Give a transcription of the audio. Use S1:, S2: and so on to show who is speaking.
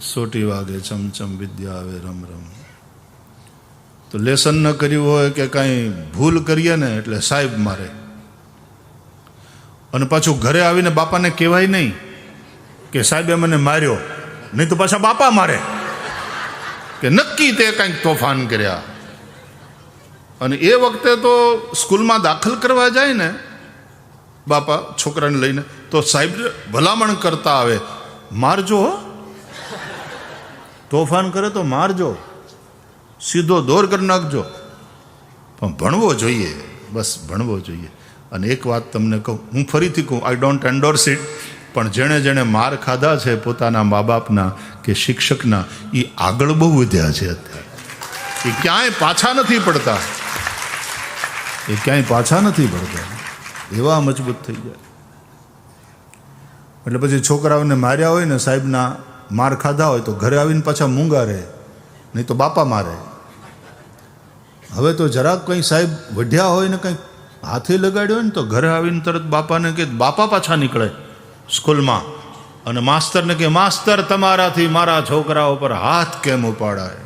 S1: સોટી વાગે ચમચમ વિદ્યા આવે, રમ રમ. તો લેસન ન કર્યું હોય કે કાંઈ ભૂલ કરીએ ને, એટલે સાહેબ મારે. અને પાછું ઘરે આવીને બાપાને કહેવાય નહીં કે સાહેબે મને માર્યો, નહીં તો પાછા બાપા મારે. કે નક્કી તે કાંઈક તોફાન કર્યા. અને એ વખતે તો સ્કૂલમાં દાખલ કરવા જાય ને, બાપા છોકરાને લઈને, તો સાહેબ ભલામણ કરતા આવે, મારજો હો. તોફાન કરે તો મારજો. સીધો દોર કરી નાખજો. પણ ભણવો જોઈએ. બસ ભણવો જોઈએ. અને એક વાત તમને કહું, હું ફરીથી કહું આઈ ડોન્ટ એન્ડોર્સ ઇટ પણ જેણે જેણે માર ખાધા છે પોતાના મા બાપના કે શિક્ષકના એ આગળ બહુ વધ્યા છે અત્યારે. એ ક્યાંય પાછા નથી પડતા. એ ક્યાંય પાછા નથી પડતા. એવા મજબૂત થઈ ગયા એટલે પછી છોકરાઓને માર્યા હોય ને સાહેબના માર ખાધા હોય તો ઘરે આવીને પાછા મૂંગા રહે, નહીં તો બાપા મારે. હવે તો જરાક કંઈ સાહેબ વઢ્યા હોય ને કંઈક હાથે લગાડ્યો હોય ને તો ઘરે આવીને તરત બાપાને કે બાપા પાછા નીકળે સ્કૂલમાં. અને માસ્તરને કે માસ્તર, તમારાથી મારા છોકરા ઉપર હાથ કેમ ઉપાડાય?